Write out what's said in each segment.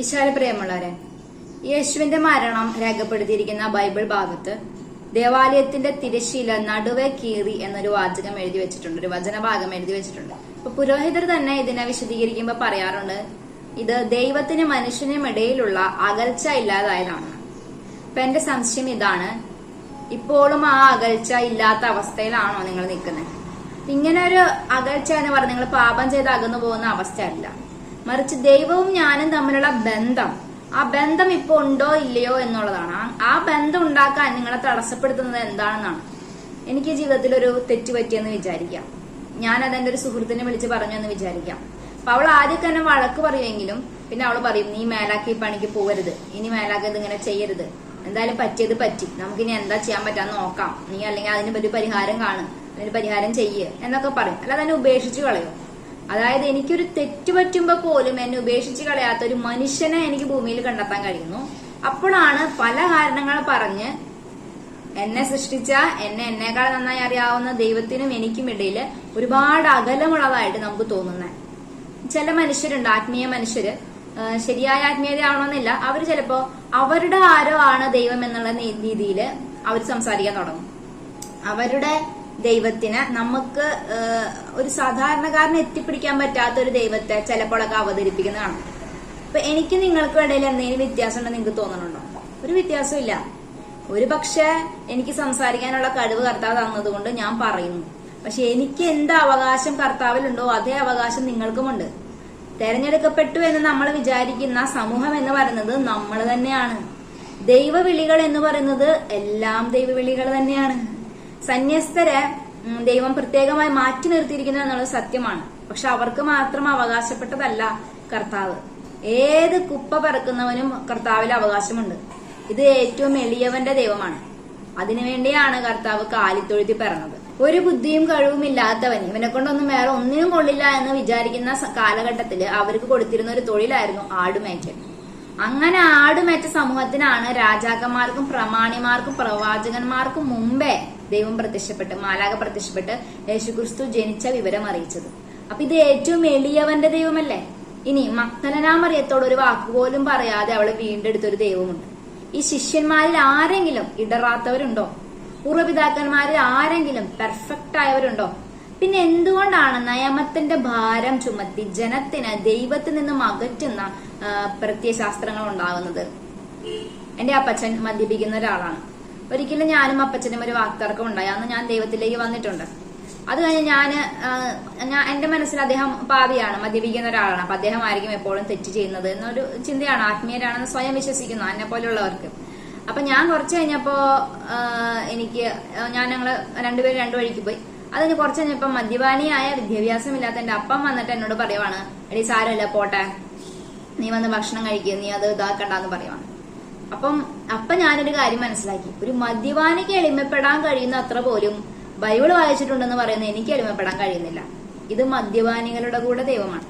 ഈശാല പ്രിയമുള്ളവരെ യേശുവിന്റെ മരണം രേഖപ്പെടുത്തിയിരിക്കുന്ന ബൈബിൾ ഭാഗത്ത് ദേവാലയത്തിന്റെ തിരശീല നടുവെ കീറി എന്നൊരു വാചകം എഴുതി വെച്ചിട്ടുണ്ട് ഒരു വചനഭാഗം എഴുതി വെച്ചിട്ടുണ്ട്. അപ്പൊ പുരോഹിതർ തന്നെ ഇതിനെ വിശദീകരിക്കുമ്പോൾ പറയാറുണ്ട് ഇത് ദൈവത്തിനും മനുഷ്യനും ഇടയിലുള്ള അകൽച്ച ഇല്ലാതായതാണ്. അപ്പൊ എന്റെ സംശയം ഇതാണ് ഇപ്പോഴും ആ അകൽച്ച ഇല്ലാത്ത അവസ്ഥയിലാണോ നിങ്ങൾ നിൽക്കുന്നത്? ഇങ്ങനെ ഒരു അകൽച്ച എന്ന് പറഞ്ഞാൽ നിങ്ങൾ പാപം ചെയ്ത് അകന്നു പോകുന്ന അവസ്ഥയല്ല. മറിച്ച് ദൈവവും ഞാനും തമ്മിലുള്ള ബന്ധം. ആ ബന്ധം ഇപ്പൊ ഉണ്ടോ ഇല്ലയോ എന്നുള്ളതാണ്. ആ- ബന്ധം ഉണ്ടാക്കാൻ നിങ്ങളെ തടസ്സപ്പെടുത്തുന്നത് എന്താണെന്നാണ്. എനിക്ക് ജീവിതത്തിൽ ഒരു തെറ്റ് പറ്റിയെന്ന് വിചാരിക്കാം. ഞാൻ അതെന്റെ ഒരു സുഹൃത്തിനെ വിളിച്ച് പറഞ്ഞു എന്ന് വിചാരിക്കാം. അപ്പൊ അവൾ ആദ്യമൊക്കെ തന്നെ വഴക്ക് പറയുമെങ്കിലും പിന്നെ അവൾ പറയും നീ മേലാക്കി പണിക്ക് പോകരുത്. ഇനി മേലാക്കി ഇങ്ങനെ ചെയ്യരുത്. എന്തായാലും പറ്റിയത് പറ്റി. നമുക്കിനി എന്താ ചെയ്യാൻ പറ്റാന്ന് നോക്കാം. നീ അല്ലെങ്കിൽ അതിന് ഒരു പരിഹാരം കാണും. അതിന് പരിഹാരം ചെയ്യ് എന്നൊക്കെ പറയും. അല്ലാതെ ഉപേക്ഷിച്ചു ഉപേക്ഷിച്ച് കളയോ. അതായത് എനിക്കൊരു തെറ്റ് പറ്റുമ്പോ പോലും എന്നെ ഉപേക്ഷിച്ച് കളയാത്ത ഒരു മനുഷ്യനെ എനിക്ക് ഭൂമിയിൽ കണ്ടെത്താൻ കഴിയുന്നു. അപ്പോഴാണ് പല കാരണങ്ങൾ പറഞ്ഞ് എന്നെ സൃഷ്ടിച്ച എന്നെ എന്നേക്കാൾ നന്നായി അറിയാവുന്ന ദൈവത്തിനും എനിക്കും ഇടയിൽ ഒരുപാട് അകലമുള്ളതായിട്ട് നമുക്ക് തോന്നുന്നത് ചില മനുഷ്യരുണ്ട് ആത്മീയ മനുഷ്യര്. ശരിയായ ശരിയായ ആത്മീയതയാവണമെന്നില്ല. അവർ ചിലപ്പോ അവരുടെ ആരോ ആണ് ദൈവം എന്നുള്ള രീതിയിൽ അവർ സംസാരിക്കാൻ തുടങ്ങും. അവരുടെ ദൈവത്തിന് നമുക്ക് ഒരു സാധാരണക്കാരന് എത്തിപ്പിടിക്കാൻ പറ്റാത്ത ഒരു ദൈവത്തെ ചിലപ്പോഴൊക്കെ അവതരിപ്പിക്കുന്ന കാണാം അപ്പൊ എനിക്ക് നിങ്ങൾക്കും ഇടയിൽ എന്തെങ്കിലും വ്യത്യാസം ഉണ്ടെന്ന് നിങ്ങൾക്ക് തോന്നുന്നുണ്ടോ? ഒരു വ്യത്യാസമില്ല. ഒരു പക്ഷേ എനിക്ക് സംസാരിക്കാനുള്ള കഴിവ് കർത്താവ് തന്നതുകൊണ്ട് ഞാൻ പറയുന്നു. പക്ഷെ എനിക്ക് എന്ത് അവകാശം കർത്താവിലുണ്ടോ അതേ അവകാശം നിങ്ങൾക്കുമുണ്ട്. തെരഞ്ഞെടുക്കപ്പെട്ടു എന്ന് നമ്മൾ വിചാരിക്കുന്ന സമൂഹം എന്ന് പറയുന്നത് നമ്മൾ തന്നെയാണ്. ദൈവവിളികൾ എന്ന് പറയുന്നത് എല്ലാം ദൈവവിളികൾ തന്നെയാണ്. സന്യസ്തരെ ദൈവം പ്രത്യേകമായി മാറ്റി നിർത്തിയിരിക്കുന്നു എന്നുള്ളത് സത്യമാണ്. പക്ഷെ അവർക്ക് മാത്രം അവകാശപ്പെട്ടതല്ല കർത്താവ്. ഏത് കുപ്പ പറക്കുന്നവനും കർത്താവിൽ അവകാശമുണ്ട്. ഇത് ഏറ്റവും എളിയവന്റെ ദൈവമാണ്. അതിനുവേണ്ടിയാണ് കർത്താവ് കാലിത്തൊഴുത്തി പറഞ്ഞത് ഒരു ബുദ്ധിയും കഴിവും ഇല്ലാത്തവൻ ഇവനെ കൊണ്ടൊന്നും വേറെ ഒന്നിനും കൊള്ളില്ല എന്ന് വിചാരിക്കുന്ന കാലഘട്ടത്തിൽ അവർക്ക് കൊടുത്തിരുന്ന ഒരു തൊഴിലായിരുന്നു ആടുമേച്ചൽ അങ്ങനെ ആടുമേറ്റ സമൂഹത്തിനാണ് രാജാക്കന്മാർക്കും പ്രമാണിമാർക്കും പ്രവാചകന്മാർക്കും മുമ്പേ ദൈവം പ്രത്യക്ഷപ്പെട്ട് മാലാക പ്രത്യക്ഷപ്പെട്ട് യേശുക്രിസ്തു ജനിച്ച വിവരം അറിയിച്ചത്. അപ്പൊ ഇത് ഏറ്റവും എളിയവന്റെ ദൈവമല്ലേ? ഇനി മക്തലനാമറിയത്തോട് ഒരു വാക്കുപോലും പറയാതെ അവളെ വീണ്ടെടുത്തൊരു ദൈവമുണ്ട്. ഈ ശിഷ്യന്മാരിൽ ആരെങ്കിലും ഇടറാത്തവരുണ്ടോ? പൂർവപിതാക്കന്മാരിൽ ആരെങ്കിലും പെർഫെക്റ്റ് ആയവരുണ്ടോ? പിന്നെ എന്തുകൊണ്ടാണ് നയമത്തിന്റെ ഭാരം ചുമത്തി ജനത്തിന് ദൈവത്തിൽ നിന്നും അകറ്റുന്ന പ്രത്യയശാസ്ത്രങ്ങൾ ഉണ്ടാകുന്നത്? എന്റെ അപ്പച്ചൻ മദ്യപിക്കുന്ന ഒരാളാണ്. ഒരിക്കലും ഞാനും അപ്പച്ചനും ഒരു വാക്തർക്കം ഉണ്ടായി. അന്ന് ഞാൻ ദൈവത്തിലേക്ക് വന്നിട്ടുണ്ട്. അത് കഴിഞ്ഞ് ഞാൻ ഞാൻ എന്റെ മനസ്സിൽ അദ്ദേഹം പാവിയാണ് മദ്യപിക്കുന്ന ഒരാളാണ്. അപ്പൊ അദ്ദേഹം ആയിരിക്കും എപ്പോഴും തെറ്റ് ചെയ്യുന്നത് എന്നൊരു ചിന്തയാണ്. ആത്മീയരാണെന്ന് സ്വയം വിശ്വസിക്കുന്നു എന്നെ പോലുള്ളവർക്ക്. അപ്പൊ ഞാൻ കുറച്ച് കഴിഞ്ഞപ്പോ എനിക്ക് ഞാൻ ഞങ്ങൾ രണ്ടുപേരും രണ്ടു വഴിക്ക് പോയി. അതിന് കുറച്ച് കഴിഞ്ഞപ്പം മദ്യപാനിയായ വിദ്യാഭ്യാസമില്ലാത്ത എന്റെ അപ്പം വന്നിട്ട് എന്നോട് പറയുവാണ് എടി സാരമില്ല പോട്ടെ. നീ വന്ന് ഭക്ഷണം കഴിക്കുക നീ അത് ഇതാക്കണ്ടെന്ന് പറയുവാണ്. അപ്പം അപ്പൊ ഞാനൊരു കാര്യം മനസ്സിലാക്കി. ഒരു മദ്യപാനിക്ക് എളിമപ്പെടാൻ കഴിയുന്ന അത്ര പോലും ബൈബിൾ വായിച്ചിട്ടുണ്ടെന്ന് പറയുന്നത് എനിക്ക് എളിമപ്പെടാൻ കഴിയുന്നില്ല. ഇത് മദ്യപാനികളുടെ കൂടെ ദൈവമാണ്.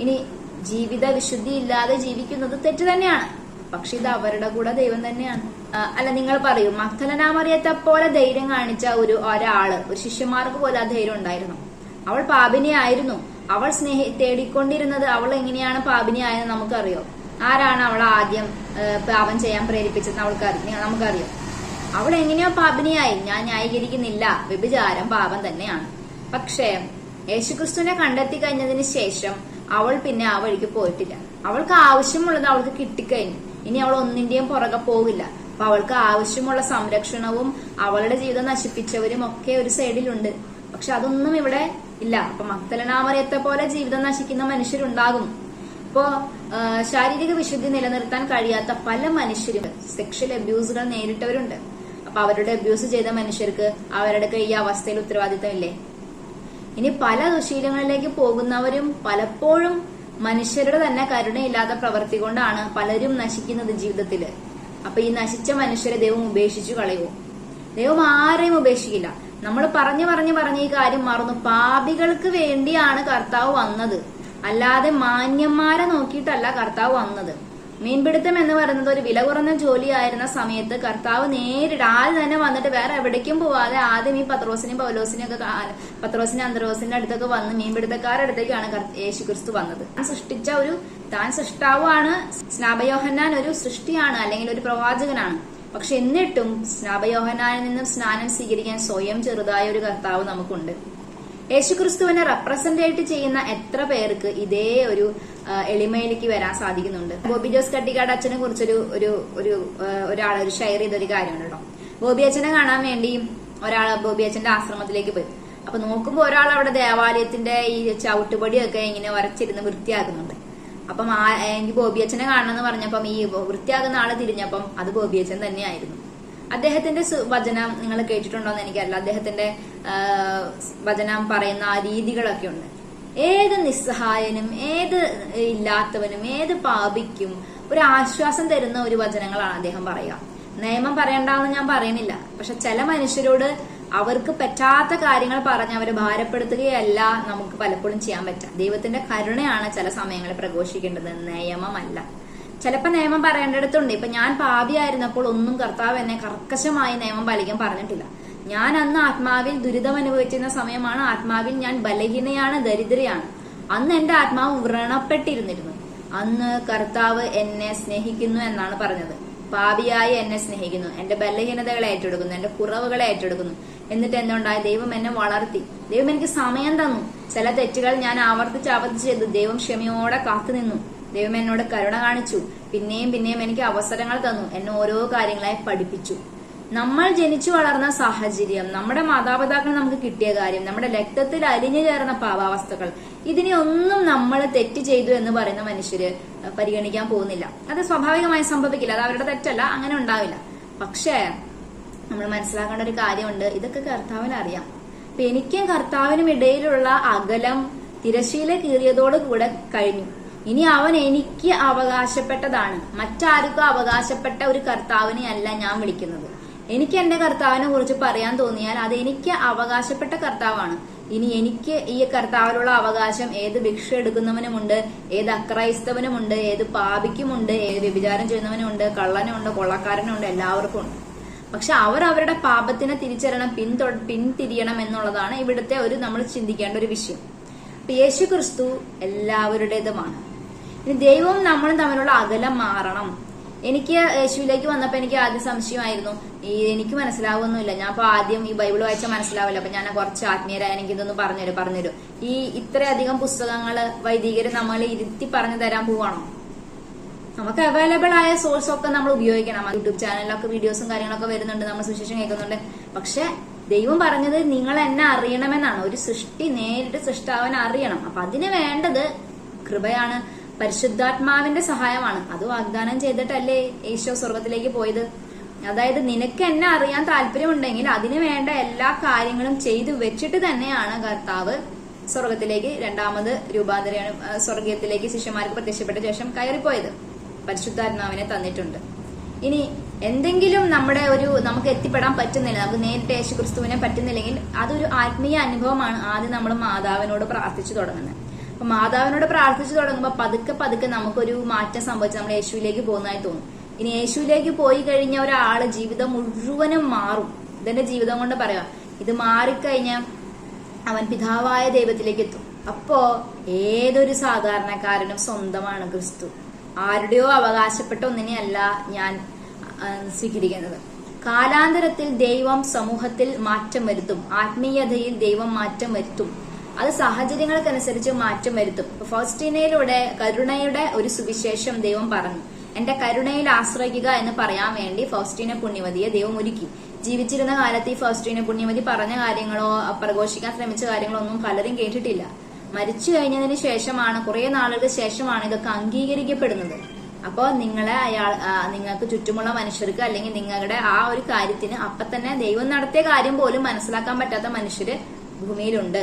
ഇനി ജീവിത വിശുദ്ധി ഇല്ലാതെ ജീവിക്കുന്നത് തെറ്റ് തന്നെയാണ്. പക്ഷെ ഇത് അവരുടെ കൂടെ ദൈവം തന്നെയാണ്. അല്ല നിങ്ങൾ പറയൂ. മക്തലനാമറിയത്തെ പോലെ ധൈര്യം കാണിച്ച ഒരു ഒരാൾ ഒരു ശിഷ്യന്മാർക്ക് പോലെ ആ ധൈര്യം ഉണ്ടായിരുന്നു. അവൾ പാപിനിയായിരുന്നു അവൾ സ്നേഹി തേടിക്കൊണ്ടിരുന്നത് അവൾ എങ്ങനെയാണ് പാപിനിയായെന്ന് നമുക്കറിയോ? ആരാണ് അവൾ ആദ്യം പാപം ചെയ്യാൻ പ്രേരിപ്പിച്ചത് അവൾക്ക് നമുക്കറിയോ. അവൾ എങ്ങനെയോ പാപിനിയായി ഞാൻ ന്യായീകരിക്കുന്നില്ല. വ്യഭിചാരം പാപം തന്നെയാണ്. പക്ഷേ യേശുക്രിസ്തുവിനെ കണ്ടെത്തി കഴിഞ്ഞതിന് ശേഷം അവൾ പിന്നെ ആ വഴിക്ക് പോയിട്ടില്ല. അവൾക്ക് ആവശ്യമുള്ളത് അവൾക്ക് കിട്ടിക്കഴിഞ്ഞു. ഇനി അവൾ ഒന്നിന്റെയും പുറകെ പോകില്ല. അപ്പൊ അവൾക്ക് ആവശ്യമുള്ള സംരക്ഷണവും അവളുടെ ജീവിതം നശിപ്പിച്ചവരും ഒക്കെ ഒരു സൈഡിലുണ്ട്. പക്ഷെ അതൊന്നും ഇവിടെ ഇല്ല. അപ്പൊ മക്തലനാമറിയത്തെ പോലെ ജീവിതം നശിക്കുന്ന മനുഷ്യരുണ്ടാകും. ഇപ്പോ ശാരീരിക വിശുദ്ധി നിലനിർത്താൻ കഴിയാത്ത പല മനുഷ്യരും സെക്ഷൽ അബ്യൂസുകൾ നേരിട്ടവരുണ്ട്. അപ്പൊ അവരുടെ അബ്യൂസ് ചെയ്ത മനുഷ്യർക്ക് അവരുടെ ഈ അവസ്ഥയിൽ ഉത്തരവാദിത്തമില്ലേ? ഇനി പല ദുശീലങ്ങളിലേക്ക് പോകുന്നവരും പലപ്പോഴും മനുഷ്യരുടെ തന്നെ കരുണയില്ലാത്ത പ്രവൃത്തി കൊണ്ടാണ് പലരും നശിക്കുന്നത് ജീവിതത്തിൽ. അപ്പൊ ഈ നശിച്ച മനുഷ്യരെ ദൈവം ഉപേക്ഷിച്ചു കളയുമോ ദൈവം ആരെയും ഉപേക്ഷിക്കില്ല. നമ്മൾ പറഞ്ഞു പറഞ്ഞു പറഞ്ഞ് ഈ കാര്യം മറന്നു. പാപികൾക്ക് വേണ്ടിയാണ് കർത്താവ് വന്നത്. അല്ലാതെ മാന്യന്മാരെ നോക്കിയിട്ടല്ല കർത്താവ് വന്നത്. മീൻപിടുത്തം എന്ന് പറയുന്നത് ഒരു വില കുറഞ്ഞ ജോലി ആയിരുന്ന സമയത്ത് കർത്താവ് നേരിട്ട് ആദ്യം തന്നെ വന്നിട്ട് വേറെ എവിടേക്കും പോവാതെ ആദ്യം ഈ പത്രോസിനെയും പൗലോസിനെയും ഒക്കെ പത്രോസിനെ അന്തരോസിന്റെ അടുത്തൊക്കെ വന്ന് മീൻപിടുത്തക്കാരുടെ അടുത്തേക്കാണ് യേശു ക്രിസ്തു വന്നത്. സൃഷ്ടിച്ച ഒരു താൻ സൃഷ്ടാവാണ് സ്നാപയോഹന്നാൻ ഒരു സൃഷ്ടിയാണ് അല്ലെങ്കിൽ ഒരു പ്രവാചകനാണ്. പക്ഷെ എന്നിട്ടും സ്നാപയോഹന്നാനിൽ നിന്നും സ്നാനം സ്വീകരിക്കാൻ സ്വയം ചെറുതായ ഒരു കർത്താവ് നമുക്കുണ്ട്. യേശുക്രിസ്തുവിനെ റെപ്രസെന്റേറ്റ് ചെയ്യുന്ന എത്ര പേർക്ക് ഇതേ ഒരു എളിമയിലേക്ക് വരാൻ സാധിക്കുന്നുണ്ട്? ബോബി ജോസ് കട്ടിക്കാട് അച്ഛനെ കുറിച്ചൊരു ഒരു ഒരു ഒരാൾ ഒരു ഷെയർ ചെയ്തൊരു കാര്യമുണ്ട് കേട്ടോ ബോബി അച്ഛനെ കാണാൻ വേണ്ടി ഒരാൾ ബോബി അച്ഛന്റെ ആശ്രമത്തിലേക്ക് പോയി. അപ്പൊ നോക്കുമ്പോൾ ഒരാൾ അവിടെ ദേവാലയത്തിന്റെ ഈ ചവിട്ടുപടിയൊക്കെ ഇങ്ങനെ വരച്ചിരുന്ന് വൃത്തിയാക്കുന്നുണ്ട്. അപ്പം ആ എനിക്ക് ബോബി അച്ഛനെ കാണണമെന്ന് പറഞ്ഞപ്പം ഈ വൃത്തിയാകുന്ന ആൾ തിരിഞ്ഞപ്പം അത് ബോബി അച്ഛൻ തന്നെയായിരുന്നു. അദ്ദേഹത്തിന്റെ വചനം നിങ്ങൾ കേട്ടിട്ടുണ്ടോ എന്ന് എനിക്കറിയില്ല. അദ്ദേഹത്തിന്റെ വചനം പറയുന്ന ആ രീതികളൊക്കെ ഉണ്ട്. ഏത് നിസ്സഹായനും ഏത് ഇല്ലാത്തവനും ഏത് പാപിക്കും ഒരു ആശ്വാസം തരുന്ന ഒരു വചനങ്ങളാണ് അദ്ദേഹം പറയുക. നിയമം പറയണ്ടെന്ന് ഞാൻ പറയുന്നില്ല. പക്ഷെ ചില മനുഷ്യരോട് അവർക്ക് പറ്റാത്ത കാര്യങ്ങൾ പറഞ്ഞ് അവരെ ഭാരപ്പെടുത്തുകയല്ല നമുക്ക് പലപ്പോഴും ചെയ്യാൻ പറ്റുക. ദൈവത്തിന്റെ കരുണയാണ് ചില സമയങ്ങളിൽ പ്രഘോഷിക്കേണ്ടത്. നിയമമല്ല. ചിലപ്പോൾ നിയമം പറയേണ്ടടുത്തുണ്ട്. ഇപ്പൊ ഞാൻ പാപിയായിരുന്നപ്പോൾ ഒന്നും കർത്താവ് എന്നെ കർക്കശമായി നിയമം പാലിക്കാൻ പറഞ്ഞിട്ടില്ല. ഞാൻ അന്ന് ആത്മാവിൽ ദുരിതം അനുഭവിച്ചിരുന്ന സമയമാണ് ആത്മാവിൽ ഞാൻ ബലഹീനയാണ് ദരിദ്രയാണ്. അന്ന് എന്റെ ആത്മാവ് വ്രണപ്പെട്ടിരുന്നിരുന്നു. അന്ന് കർത്താവ് എന്നെ സ്നേഹിക്കുന്നു എന്നാണ് പറഞ്ഞത്. പാപിയായി എന്നെ സ്നേഹിക്കുന്നു. എന്റെ ബലഹീനതകളെ ഏറ്റെടുക്കുന്നു. എന്റെ കുറവുകളെ ഏറ്റെടുക്കുന്നു. എന്നിട്ട് എന്തുണ്ടായി? ദൈവം എന്നെ വളർത്തി. ദൈവം എനിക്ക് സമയം തന്നു. ചില തെറ്റുകൾ ഞാൻ ആവർത്തിച്ച് ആവർത്തിച്ച് ചെയ്തു. ദൈവം ക്ഷമയോടെ കാത്തുനിന്നു ദൈവം എന്നോട് കരുണ കാണിച്ചു. പിന്നെയും പിന്നെയും എനിക്ക് അവസരങ്ങൾ തന്നു. എന്നെ ഓരോ കാര്യങ്ങളായി പഠിപ്പിച്ചു. നമ്മൾ ജനിച്ചു വളർന്ന സാഹചര്യം നമ്മുടെ മാതാപിതാക്കൾ നമുക്ക് കിട്ടിയ കാര്യം നമ്മുടെ രക്തത്തിൽ അലിഞ്ഞു ചേർന്ന പാവാവസ്ഥകൾ ഇതിനെ ഒന്നും നമ്മൾ തെറ്റ് ചെയ്തു എന്ന് പറയുന്ന മനുഷ്യര് പരിഗണിക്കാൻ പോകുന്നില്ല. അത് സ്വാഭാവികമായി സംഭവിക്കില്ല. അത് അവരുടെ തെറ്റല്ല. അങ്ങനെ ഉണ്ടാവില്ല. പക്ഷേ നമ്മൾ മനസ്സിലാക്കേണ്ട ഒരു കാര്യമുണ്ട്. ഇതൊക്കെ കർത്താവിന് അറിയാം അപ്പൊ എനിക്കും കർത്താവിനും ഇടയിലുള്ള അകലം തിരശീല കീറിയതോട് കൂടെ കഴിഞ്ഞു. ഇനി അവൻ എനിക്ക് അവകാശപ്പെട്ടതാണ്. മറ്റാർക്കും അവകാശപ്പെട്ട ഒരു കർത്താവിനെ അല്ല ഞാൻ വിളിക്കുന്നത്. എനിക്ക് എന്റെ കർത്താവിനെ കുറിച്ച് പറയാൻ തോന്നിയാൽ അത് എനിക്ക് അവകാശപ്പെട്ട കർത്താവാണ്. ഇനി എനിക്ക് ഈ കർത്താവിലുള്ള അവകാശം ഏത് ഭിക്ഷ എടുക്കുന്നവനുമുണ്ട് ഏത് അക്രൈസ്തവനുമുണ്ട് ഏത് പാപിക്കുമുണ്ട് ഏത് വ്യഭിചാരം ചെയ്യുന്നവനുമുണ്ട് കള്ളനുമുണ്ട് കൊള്ളക്കാരനുണ്ട് എല്ലാവർക്കും ഉണ്ട് പക്ഷെ അവർ അവരുടെ പാപത്തിനെ തിരിച്ചറിയണം പിന്തൊ പിന്തിരിയണം എന്നുള്ളതാണ് ഇവിടുത്തെ ഒരു നമ്മൾ ചിന്തിക്കേണ്ട ഒരു വിഷയം. യേശു ക്രിസ്തു എല്ലാവരുടേതുമാണ്. ഇനി ദൈവവും നമ്മളും തമ്മിലുള്ള അകലം മാറണം. എനിക്ക് യേശുവിലേക്ക് വന്നപ്പോ എനിക്ക് ആദ്യം സംശയമായിരുന്നു. ഈ എനിക്ക് മനസ്സിലാവുന്നില്ല. ഞാൻ ഇപ്പൊ ആദ്യം ഈ ബൈബിൾ വായിച്ചാൽ മനസ്സിലാവില്ല. അപ്പൊ ഞാൻ കുറച്ച് ആത്മീയരായ എനിക്ക് ഇതൊന്ന് പറഞ്ഞുതരും പറഞ്ഞുതരും. ഈ ഇത്രയധികം പുസ്തകങ്ങൾ വൈദികര് നമ്മൾ ഇരുത്തി പറഞ്ഞു തരാൻ പോവാണോ? നമുക്ക് അവൈലബിൾ ആയ സോഴ്സ് ഒക്കെ നമ്മൾ ഉപയോഗിക്കണം. യൂട്യൂബ് ചാനലിലൊക്കെ വീഡിയോസും കാര്യങ്ങളൊക്കെ വരുന്നുണ്ട്. നമ്മൾ സുശേഷം കേൾക്കുന്നുണ്ട്. പക്ഷെ ദൈവം പറഞ്ഞത് നിങ്ങൾ എന്നെ അറിയണമെന്നാണ്. ഒരു സൃഷ്ടി നേരിട്ട് സൃഷ്ടാവൻ അറിയണം. അപ്പൊ അതിന് വേണ്ടത് കൃപയാണ്. പരിശുദ്ധാത്മാവിന്റെ സഹായമാണ്. അത് വാഗ്ദാനം ചെയ്തിട്ടല്ലേ ഈശോ സ്വർഗത്തിലേക്ക് പോയത്? അതായത് നിനക്ക് എന്നെ അറിയാൻ താല്പര്യമുണ്ടെങ്കിൽ അതിനു വേണ്ട എല്ലാ കാര്യങ്ങളും ചെയ്തു വെച്ചിട്ട് തന്നെയാണ് കർത്താവ് സ്വർഗത്തിലേക്ക് രണ്ടാമത് രൂപാന്തര സ്വർഗത്തിലേക്ക് ശിഷ്യന്മാർക്ക് പ്രത്യക്ഷപ്പെട്ട ശേഷം കയറിപ്പോയത്. പരിശുദ്ധാത്മാവിനെ തന്നിട്ടുണ്ട്. ഇനി എന്തെങ്കിലും നമ്മുടെ ഒരു നമുക്ക് എത്തിപ്പെടാൻ പറ്റുന്നില്ല നമുക്ക് നേരിട്ട് യേശു ക്രിസ്തുവിനെ പറ്റുന്നില്ലെങ്കിൽ അതൊരു ആത്മീയ അനുഭവമാണ് ആദ്യം നമ്മൾ മാതാവിനോട് പ്രാർത്ഥിച്ചു തുടങ്ങുന്നത്. അപ്പൊ മാതാവിനോട് പ്രാർത്ഥിച്ചു തുടങ്ങുമ്പോൾ പതുക്കെ പതുക്കെ നമുക്കൊരു മാറ്റം സംഭവിച്ചു. നമ്മൾ യേശുവിലേക്ക് പോകുന്നതായി തോന്നും. ഇനി യേശുവിലേക്ക് പോയി കഴിഞ്ഞ ഒരാൾ ജീവിതം മുഴുവനും മാറും. ഇതെന്റെ ജീവിതം കൊണ്ട് പറയാം. ഇത് മാറിക്കഴിഞ്ഞാൽ അവൻ പിതാവായ ദൈവത്തിലേക്ക് എത്തും. അപ്പോ ഏതൊരു സാധാരണക്കാരനും സ്വന്തമാണ് ക്രിസ്തു. ആരുടെയോ അവകാശപ്പെട്ട ഒന്നിനെയല്ല ഞാൻ സ്വീകരിക്കുന്നത്. കാലാന്തരത്തിൽ ദൈവം സമൂഹത്തിൽ മാറ്റം വരുത്തും. ആത്മീയതയിൽ ദൈവം മാറ്റം വരുത്തും. അത് സാഹചര്യങ്ങൾക്കനുസരിച്ച് മാറ്റം വരുത്തും. ഫൗസ്റ്റീനയിലൂടെ കരുണയുടെ ഒരു സുവിശേഷം ദൈവം പറഞ്ഞു. എന്റെ കരുണയിൽ ആശ്രയിക്കുക എന്ന് പറയാൻ വേണ്ടി ഫൗസ്റ്റീന പുണ്യവതിയെ ദൈവം ഒരുക്കി. ജീവിച്ചിരുന്ന കാലത്ത് ഈ ഫൗസ്റ്റീന പുണ്യവതി പറഞ്ഞ കാര്യങ്ങളോ പ്രഘോഷിക്കാൻ ശ്രമിച്ച കാര്യങ്ങളോ ഒന്നും പലരും കേട്ടിട്ടില്ല. മരിച്ചു കഴിഞ്ഞതിന് ശേഷമാണ് കുറെ നാളുകൾക്ക് ശേഷമാണ് ഇതൊക്കെ അംഗീകരിക്കപ്പെടുന്നത്. അപ്പോൾ നിങ്ങളെ അയാൾ നിങ്ങൾക്ക് ചുറ്റുമുള്ള മനുഷ്യർക്ക് അല്ലെങ്കിൽ നിങ്ങളുടെ ആ ഒരു കാര്യത്തിന് അപ്പൊ തന്നെ ദൈവം നടത്തിയ കാര്യം പോലും മനസ്സിലാക്കാൻ പറ്റാത്ത മനുഷ്യര് ഭൂമിയിലുണ്ട്.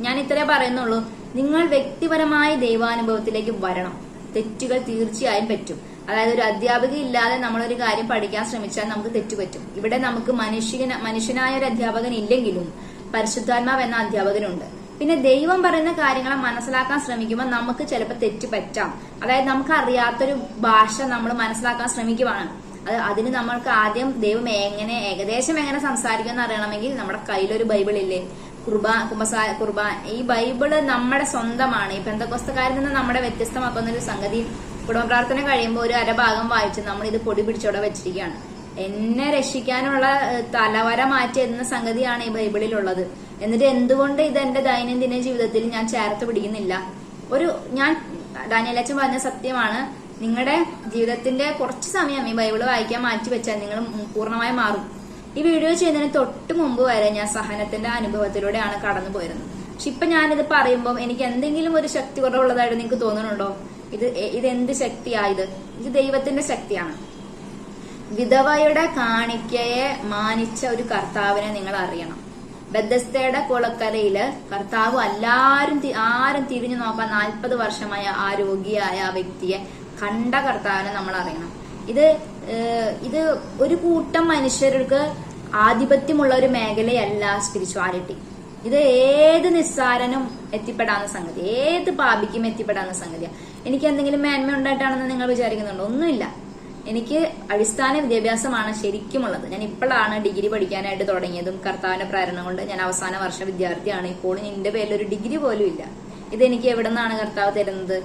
ഞാൻ ഇത്രേ പറയുന്നുള്ളൂ. നിങ്ങൾ വ്യക്തിപരമായ ദൈവാനുഭവത്തിലേക്ക് വരണം. തെറ്റുകൾ തീർച്ചയായും പറ്റും. അതായത് ഒരു അധ്യാപിക ഇല്ലാതെ നമ്മളൊരു കാര്യം പഠിക്കാൻ ശ്രമിച്ചാൽ നമുക്ക് തെറ്റുപറ്റും ഇവിടെ നമുക്ക് മനുഷ്യന മനുഷ്യനായ ഒരു അധ്യാപകൻ ഇല്ലെങ്കിലും പരിശുദ്ധാത്മാവ് എന്ന അധ്യാപകനുണ്ട്. പിന്നെ ദൈവം പറയുന്ന കാര്യങ്ങളെ മനസ്സിലാക്കാൻ ശ്രമിക്കുമ്പോൾ നമുക്ക് ചിലപ്പോൾ തെറ്റ് പറ്റാം. അതായത് നമുക്ക് അറിയാത്തൊരു ഭാഷ നമ്മൾ മനസ്സിലാക്കാൻ ശ്രമിക്കുവാണ്. അത് അതിന് നമ്മൾക്ക് ആദ്യം ദൈവം എങ്ങനെ ഏകദേശം എങ്ങനെ സംസാരിക്കുമെന്ന് അറിയണമെങ്കിൽ നമ്മുടെ കയ്യിലൊരു ബൈബിൾ ഇല്ലേ കുർബാ കുമ്പസാ കുർബാ ഈ ബൈബിൾ നമ്മുടെ സ്വന്തമാണ്. ഈ പെന്തക്കൊസ്തക്കാരിൽ നിന്ന് നമ്മുടെ വ്യത്യസ്തമാക്കുന്ന ഒരു സംഗതി കുടുംബ പ്രാർത്ഥന കഴിയുമ്പോൾ ഒരു അരഭാഗം വായിച്ച് നമ്മൾ ഇത് പൊടി പിടിച്ചോടെ വെച്ചിരിക്കുകയാണ്. എന്നെ രക്ഷിക്കാനുള്ള തലവര മാറ്റി എന്ന സംഗതിയാണ് ഈ ബൈബിളിലുള്ളത്. എന്നിട്ട് എന്തുകൊണ്ട് ഇത് എന്റെ ദൈനംദിന ജീവിതത്തിൽ ഞാൻ ചേർത്ത് പിടിക്കുന്നില്ല? ഒരു ഞാൻ ഡാനിയലച്ചൻ പറഞ്ഞ സത്യമാണ് നിങ്ങളുടെ ജീവിതത്തിന്റെ കുറച്ച് സമയം ഈ ബൈബിൾ വായിക്കാൻ മാറ്റി വെച്ചാൽ നിങ്ങൾ പൂർണമായി മാറും. ഈ വീഡിയോ ചെയ്യുന്നതിന് തൊട്ട് മുമ്പ് വരെ ഞാൻ സഹനത്തിന്റെ അനുഭവത്തിലൂടെയാണ് കടന്നു പോയിരുന്നത്. പക്ഷെ ഇപ്പൊ ഞാനിത് പറയുമ്പോൾ എനിക്ക് എന്തെങ്കിലും ഒരു ശക്തി കുറവുള്ളതായിട്ട് നിങ്ങൾക്ക് തോന്നുന്നുണ്ടോ? ഇത് ഇത് എന്ത് ശക്തിയായത് ഇത്? ദൈവത്തിന്റെ ശക്തിയാണ്. വിധവയുടെ കാണിക്കയെ മാനിച്ച ഒരു കർത്താവിനെ നിങ്ങൾ അറിയണം. ബദ്ധസ്തയുടെ കുളക്കരയിൽ കർത്താവ് എല്ലാരും ആരും തിരിഞ്ഞു നോക്കാൻ നാൽപ്പത് വർഷമായ ആ രോഗിയായ ആ വ്യക്തിയെ കണ്ട കർത്താവിനെ നമ്മൾ അറിയണം. ഇത് ഇത് ഒരു കൂട്ടം മനുഷ്യർക്ക് ആധിപത്യമുള്ള ഒരു മേഖലയല്ല സ്പിരിച്വാലിറ്റി ഇത് ഏത് നിസ്സാരനും എത്തിപ്പെടാവുന്ന സംഗതി ഏത് പാപിക്കും എത്തിപ്പെടാവുന്ന സംഗതിയാണ് എനിക്ക് എന്തെങ്കിലും മേന്മ ഉണ്ടായിട്ടാണെന്ന് നിങ്ങൾ വിചാരിക്കുന്നുണ്ടോ? ഒന്നുമില്ല. എനിക്ക് അടിസ്ഥാന വിദ്യാഭ്യാസമാണ് ശരിക്കുമുള്ളത്. ഞാൻ ഇപ്പോഴാണ് ഡിഗ്രി പഠിക്കാനായിട്ട് തുടങ്ങിയതും കർത്താവിന്റെ പ്രേരണ കൊണ്ട് ഞാൻ അവസാന വർഷ വിദ്യാർത്ഥിയാണ്. ഇപ്പോഴും എന്റെ പേരിൽ ഒരു ഡിഗ്രി പോലും ഇല്ല. ഇത് എനിക്ക് എവിടെ നിന്നാണ് കർത്താവ് തരുന്നത്?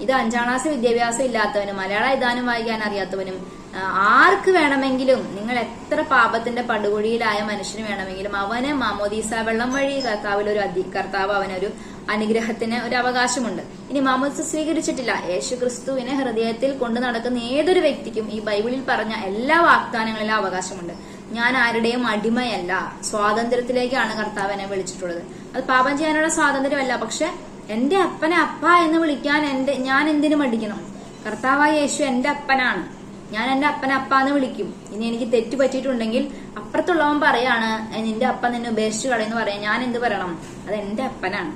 ഇത് അഞ്ചാം ക്ലാസ് വിദ്യാഭ്യാസം ഇല്ലാത്തവനും മലയാള എഴുതാനും വായിക്കാൻ അറിയാത്തവനും ആർക്ക് വേണമെങ്കിലും നിങ്ങൾ എത്ര പാപത്തിന്റെ പടുകുഴിയിലായ മനുഷ്യന് വേണമെങ്കിലും അവന് മാമോദീസ വെള്ളം വഴി കർത്താവിൽ ഒരു അധി കർത്താവ് അവനൊരു അനുഗ്രഹത്തിന് ഒരു അവകാശമുണ്ട്. ഇനി മാമോദീസ സ്വീകരിച്ചിട്ടില്ല. യേശു ക്രിസ്തുവിനെ ഹൃദയത്തിൽ കൊണ്ടു നടക്കുന്ന ഏതൊരു വ്യക്തിക്കും ഈ ബൈബിളിൽ പറഞ്ഞ എല്ലാ വാഗ്ദാനങ്ങളിലും അവകാശമുണ്ട്. ഞാൻ ആരുടെയും അടിമയല്ല. സ്വാതന്ത്ര്യത്തിലേക്കാണ് കർത്താവ് എന്നെ വിളിച്ചിട്ടുള്ളത്. അത് പാപം ചെയ്യാനുള്ള സ്വാതന്ത്ര്യമല്ല. പക്ഷെ എന്റെ അപ്പനെ അപ്പ എന്ന് വിളിക്കാൻ എന്റെ ഞാൻ എന്തിനു മടിക്കണം? കർത്താവായ യേശു എന്റെ അപ്പനാണ്. ഞാൻ എന്റെ അപ്പനെ അപ്പാന്ന് വിളിക്കും. ഇനി എനിക്ക് തെറ്റ് പറ്റിയിട്ടുണ്ടെങ്കിൽ അപ്പുറത്തുള്ളവൻ പറയാണ് "ഏ, നിന്റെ അപ്പൻ നിന്നെ ഉപേക്ഷിച്ചു കളയെന്ന് പറയാം. ഞാൻ എന്ത് പറയണം? അത് എന്റെ അപ്പനാണ്.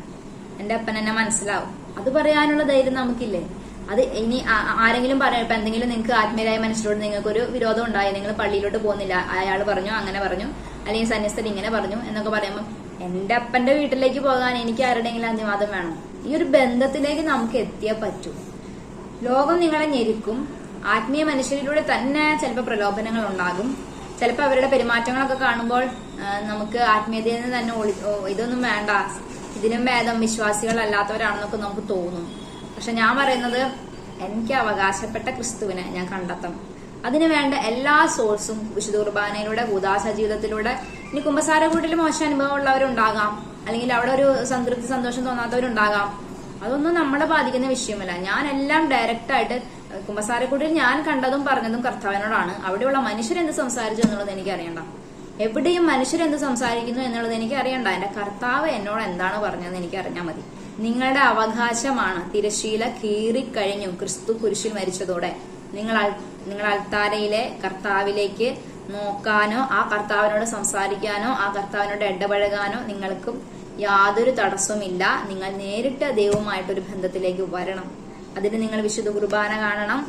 എന്റെ അപ്പൻ എന്നെ മനസ്സിലാവും. അത് പറയാനുള്ള ധൈര്യം നമുക്കില്ലേ? അത് ഇനി ആരെങ്കിലും പറയാം ഇപ്പൊ എന്തെങ്കിലും നിങ്ങൾക്ക് ആത്മീയരായ മനുഷ്യരോട് നിങ്ങൾക്ക് ഒരു വിരോധം ഉണ്ടായി നിങ്ങൾ പള്ളിയിലോട്ട് പോകുന്നില്ല അയാൾ പറഞ്ഞു അങ്ങനെ പറഞ്ഞു അല്ലെങ്കിൽ സന്യസ്തൻ ഇങ്ങനെ പറഞ്ഞു എന്നൊക്കെ പറയുമ്പോൾ എന്റെ അപ്പന്റെ വീട്ടിലേക്ക് പോകാൻ എനിക്ക് ആരുടെയെങ്കിലും അനുവാദം വേണം. ഈ ഒരു ബന്ധത്തിലേക്ക് നമുക്ക് എത്തിയേ പറ്റൂ. ലോകം നിങ്ങളെ ഞെരുക്കും. ആത്മീയ മനുഷ്യരിലൂടെ തന്നെ ചിലപ്പോൾ പ്രലോഭനങ്ങൾ ഉണ്ടാകും. ചിലപ്പോൾ അവരുടെ പെരുമാറ്റങ്ങളൊക്കെ കാണുമ്പോൾ നമുക്ക് ആത്മീയതയിൽ നിന്ന് തന്നെ ഇതൊന്നും വേണ്ട. ഇതിനും ഭേദം വിശ്വാസികളല്ലാത്തവരാണെന്നൊക്കെ നമുക്ക് തോന്നും. പക്ഷെ ഞാൻ പറയുന്നത് എനിക്ക് അവകാശപ്പെട്ട ക്രിസ്തുവിനെ ഞാൻ കണ്ടെത്തണം. അതിനു വേണ്ട എല്ലാ സോഴ്സും വിശുദ്ധ കുർബാനയിലൂടെ ഭൂതാശ ജീവിതത്തിലൂടെ ഇനി കുമ്പസാരക്കൂട്ടിൽ മോശം അനുഭവം ഉള്ളവരുണ്ടാകാം. അല്ലെങ്കിൽ അവിടെ ഒരു സംതൃപ്തി സന്തോഷം തോന്നാത്തവരുണ്ടാകാം. അതൊന്നും നമ്മളെ ബാധിക്കുന്ന വിഷയമല്ല. ഞാൻ എല്ലാം ഡയറക്റ്റ് ആയിട്ട് കുമ്പസാരക്കൂട്ടിൽ ഞാൻ കണ്ടതും പറഞ്ഞതും കർത്താവിനോടാണ്. അവിടെയുള്ള മനുഷ്യരെന്ത് സംസാരിച്ചു എന്നുള്ളത് എനിക്ക് അറിയണ്ട എവിടെയും മനുഷ്യരെന്ത് സംസാരിക്കുന്നു എന്നുള്ളത് എനിക്ക് അറിയണ്ട എന്റെ കർത്താവ് എന്നോട് എന്താണ് പറഞ്ഞതെന്ന് എനിക്ക് അറിഞ്ഞാൽ മതി. നിങ്ങളുടെ അവകാശമാണ്. തിരശീല കീറിക്കഴിഞ്ഞു ക്രിസ്തു കുരിശിൽ മരിച്ചതോടെ. നിങ്ങൾ നിങ്ങൾ അൽത്താരയിലെ കർത്താവിലേക്ക് നോക്കാനോ ആ കർത്താവിനോട് സംസാരിക്കാനോ ആ കർത്താവിനോട് ഇടപഴകാനോ നിങ്ങൾക്കും യാതൊരു തടസ്സവുമില്ല. നിങ്ങൾ നേരിട്ട് ദൈവവുമായിട്ടൊരു ബന്ധത്തിലേക്ക് വരണം. അതിന് നിങ്ങൾ വിശുദ്ധ കുർബാന കാണണം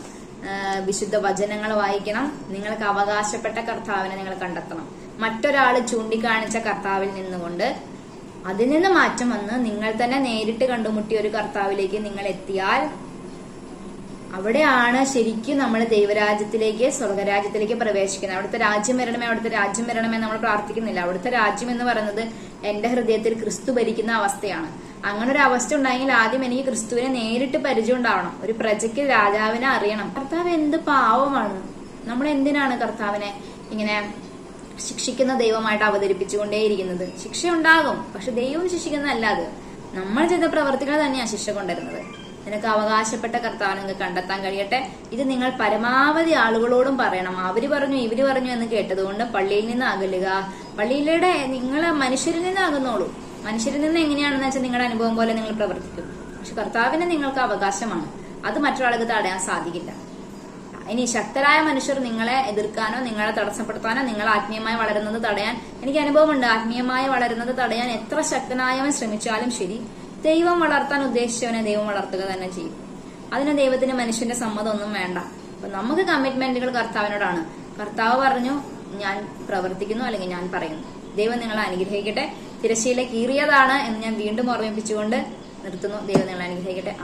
വിശുദ്ധ വചനങ്ങൾ വായിക്കണം നിങ്ങൾക്ക് അവകാശപ്പെട്ട കർത്താവിനെ നിങ്ങൾ കണ്ടെത്തണം. മറ്റൊരാൾ ചൂണ്ടിക്കാണിച്ച കർത്താവിൽ നിന്നുകൊണ്ട് അതിൽ നിന്ന് മാറ്റം വന്ന് നിങ്ങൾ തന്നെ നേരിട്ട് കണ്ടുമുട്ടിയ ഒരു കർത്താവിലേക്ക് നിങ്ങൾ എത്തിയാൽ അവിടെയാണ് ശരിക്കും നമ്മൾ ദൈവരാജ്യത്തിലേക്ക് സ്വർഗരാജ്യത്തിലേക്ക് പ്രവേശിക്കുന്നത്. അവിടുത്തെ രാജ്യം വരണമേ അവിടുത്തെ രാജ്യം വരണമേ നമ്മൾ പ്രാർത്ഥിക്കുന്നില്ല. അവിടുത്തെ രാജ്യം എന്ന് പറയുന്നത് എന്റെ ഹൃദയത്തിൽ ക്രിസ്തു ഭരിക്കുന്ന അവസ്ഥയാണ്. അങ്ങനെ ഒരു അവസ്ഥ ഉണ്ടായെങ്കിൽ ആദ്യം എനിക്ക് ക്രിസ്തുവിനെ നേരിട്ട് പരിചയം ഉണ്ടാവണം. ഒരു പ്രജയ്ക്ക് രാജാവിനെ അറിയണം. കർത്താവ് എന്ത് പാവമാണ്. നമ്മൾ എന്തിനാണ് കർത്താവിനെ ഇങ്ങനെ ശിക്ഷിക്കുന്ന ദൈവമായിട്ട് അവതരിപ്പിച്ചുകൊണ്ടേയിരിക്കുന്നത്? ശിക്ഷ ഉണ്ടാകും പക്ഷെ ദൈവം ശിക്ഷിക്കുന്നതല്ല അത്. നമ്മൾ ചെയ്ത പ്രവർത്തികൾ തന്നെയാണ് ശിക്ഷ കൊണ്ടുവരുന്നത്. നിനക്ക് അവകാശപ്പെട്ട കർത്താവ് നിങ്ങൾക്ക് കണ്ടെത്താൻ കഴിയട്ടെ. ഇത് നിങ്ങൾ പരമാവധി ആളുകളോടും പറയണം. അവർ പറഞ്ഞു ഇവർ പറഞ്ഞു എന്ന് കേട്ടതുകൊണ്ട് പള്ളിയിൽ നിന്ന് അകലുക. പള്ളിയിലൂടെ നിങ്ങൾ മനുഷ്യരിൽ നിന്ന് അകന്നോളൂ. മനുഷ്യരിൽ നിന്ന് എങ്ങനെയാണെന്ന് വെച്ചാൽ നിങ്ങളുടെ അനുഭവം പോലെ നിങ്ങൾ പ്രവർത്തിക്കും. പക്ഷെ കർത്താവിന് നിങ്ങൾക്ക് അവകാശമാണ്. അത് മറ്റൊരാൾക്ക് തടയാൻ സാധിക്കില്ല. ഇനി ശക്തരായ മനുഷ്യർ നിങ്ങളെ എതിർക്കാനോ നിങ്ങളെ തടസ്സപ്പെടുത്താനോ നിങ്ങൾ ആത്മീയമായി വളരുന്നത് തടയാൻ എനിക്ക് അനുഭവമുണ്ട് ആത്മീയമായി വളരുന്നത് തടയാൻ എത്ര ശക്തനായവൻ ശ്രമിച്ചാലും ശരി. ദൈവം വളർത്താൻ ഉദ്ദേശിച്ചവനെ ദൈവം വളർത്തുക തന്നെ ചെയ്യും. അതിന് ദൈവത്തിന് മനുഷ്യന്റെ സമ്മതമൊന്നും വേണ്ട. അപ്പൊ നമുക്ക് കമ്മിറ്റ്മെന്റുകൾ കർത്താവിനോടാണ്. കർത്താവ് പറഞ്ഞു ഞാൻ പ്രവർത്തിക്കുന്നു അല്ലെങ്കിൽ ഞാൻ പറയുന്നു. ദൈവം നിങ്ങളെ അനുഗ്രഹിക്കട്ടെ. തിരശ്ശീല കീറിയതാണ് എന്ന് ഞാൻ വീണ്ടും ഓർമ്മിപ്പിച്ചുകൊണ്ട് നിർത്തുന്നു. ദൈവം നിങ്ങളെ അനുഗ്രഹിക്കട്ടെ.